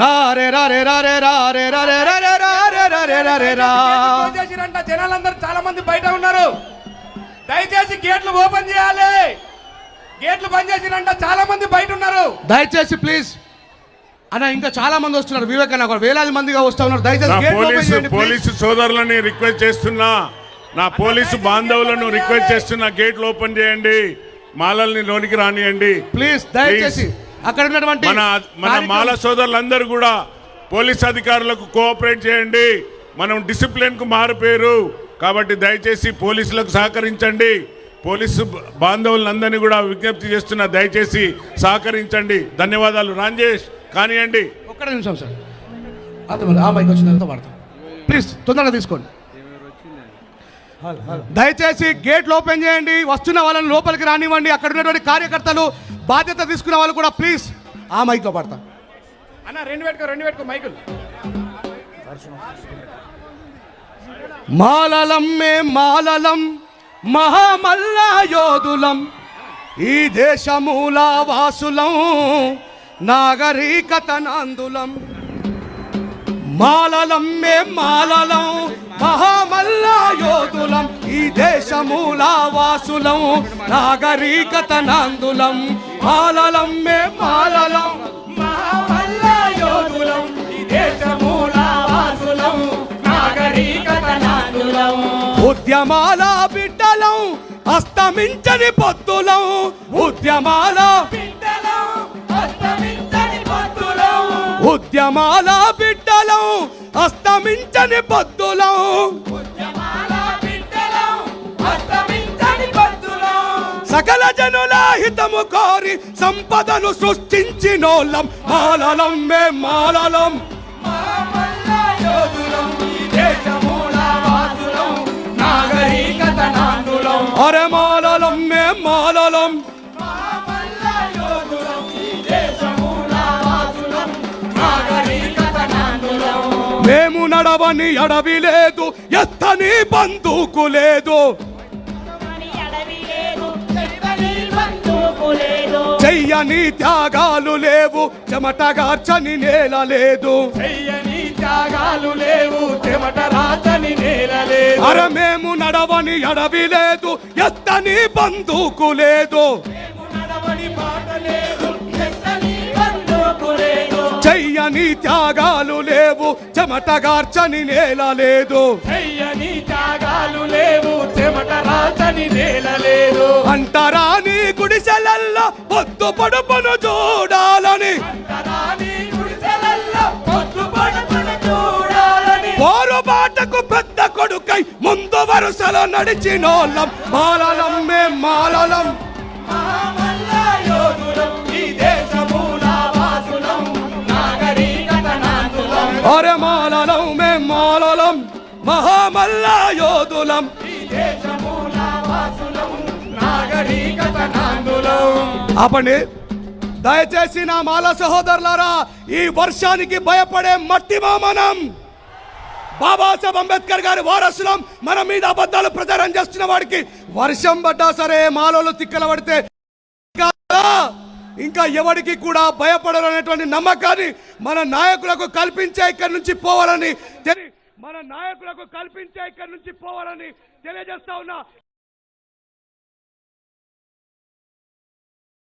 రా రే రా రే రా రే రా రే రా రే. రా రే రా రే రా రే రా రే రా క్లోజ్ చేసిరంట జనాలందరూ చాలా మంది బయట ఉన్నారు. దయచేసి గేట్లు ఓపెన్ చేయాలి. గేట్లు బంద్ చేసిరంట చాలా మంది బయట ఉన్నారు. దయచేసి ప్లీజ్. అన్న ఇంకా చాలా మంది వస్తున్నారు. వివేకన్న కూడా వేలాది మందిగా వస్తా ఉన్నారు. నా దయచేసి gate open పోలీసు చేయండి, please. పోలీసు సోదరులని రిక్వెస్ట్ చేస్తున్నా. నా పోలీసు బాంధవులను రిక్వెస్ట్ చేస్తున్నా. గేట్లు ఓపెన్ చేయండి. మాలల్ని లోనికి రానియండి. ప్లీజ్ దయచేసి. అక్కడ ఉన్నటువంటి మన మన మాల సోదరులందరూ కూడా పోలీస్ అధికారులకు కోఆపరేట్ చేయండి. మనం డిసిప్లిన్కు మారిపోయారు. కాబట్టి దయచేసి పోలీసులకు సహకరించండి. పోలీసు బాంధవులందరినీ కూడా విజ్ఞప్తి చేస్తున్నా దయచేసి సహకరించండి. ధన్యవాదాలు రాంజేష్. కానివ్వండి ఒక్కడ నిమిషం సార్. అర్థమైంది ఆ మైక్ వచ్చిందంతా వాడతాం. ప్లీజ్ తొందరగా తీసుకోండి. దయచేసి గేట్లు ఓపెన్ చేయండి. వస్తున్న వాళ్ళని లోపలికి రానివ్వండి. అక్కడ ఉన్నటువంటి కార్యకర్తలు బాధ్యత తీసుకున్న వాళ్ళు కూడా ప్లీజ్ ఆ మైక్లో పడతాం. అన్న రెండు పెట్టుకో రెండు పెట్టుకో మైకులు. మాలలం మే మాలలం మహామల్ల యోధులం. ఈ దేశమూల వాసులం నాగరికత నందులం మాలలం మే మాలలం మహామల్ల యోధులం. ఈ దేశమూల వాసులం నాగరికత నందులం మాలలం. మే మాలలం మహామల్ల యోధులం ఈ దేశమూల వాసులం నాగరికత నాదులం ఉద్యమాల బిడ్డలం అస్తమించని పొత్తులం. ఉద్యమాల బిడ్డలం అస్తమించని పొత్తులం. ఉద్యమాల బిడ్డలం అస్తమించని పొత్తులం. సజ్జనుల కోరి సంపదను సృష్టించినోళ్ళం. మాలలం మే మాలలం. అరే మాలలం మే మాలలం. మేము నడవని అడవి లేదు ఎత్తని బందుకు లేదు చెయ్యని త్యాగాలు లేవు చెమటగార్చని నేల లేదు. చెయ్యని త్యాగాలు లేవు చెమట రాతని నేల లేదు. అర మేము నడవని అడవి లేదు ఎత్తని బందూకు లేదు. చెయ్యని త్యాగాలు లేవు చెమటగార్చని నేల లేదు. చెయ్యని త్యాగాలు లేవు చెమట రాతని నేల లేదు. అంటరాని గుడిసెల్లో పొద్దు పడుపును చూడాలని. వారు బాటకు పెద్ద కొడుకై ముందు వరుసలో నడిచినోళ్ళం మాలలం మే మాలలం. అరే మాలలం మే మాలలం. మహామల్లా యోధులం ఆపండి. దయచేసి నా మాల సహోదరులారా ఈ వర్షానికి భయపడే మట్టి మనం బాబాసాహెబ్ అంబేద్కర్ గారి వారసులం మన మీద అబద్ధాలు ప్రచారం చేస్తున్న వాడికి వర్షం పడ్డా సరే మాలోలు తిక్కల పడితే ఇంకా ఎవరికి కూడా భయపడరు అనేటువంటి నమ్మకాన్ని మన నాయకులకు కల్పించే ఇక్కడి నుంచి పోవాలని మన నాయకులకు కల్పించే ఇక్కడి నుంచి పోవాలని తెలియజేస్తా ఉన్నా.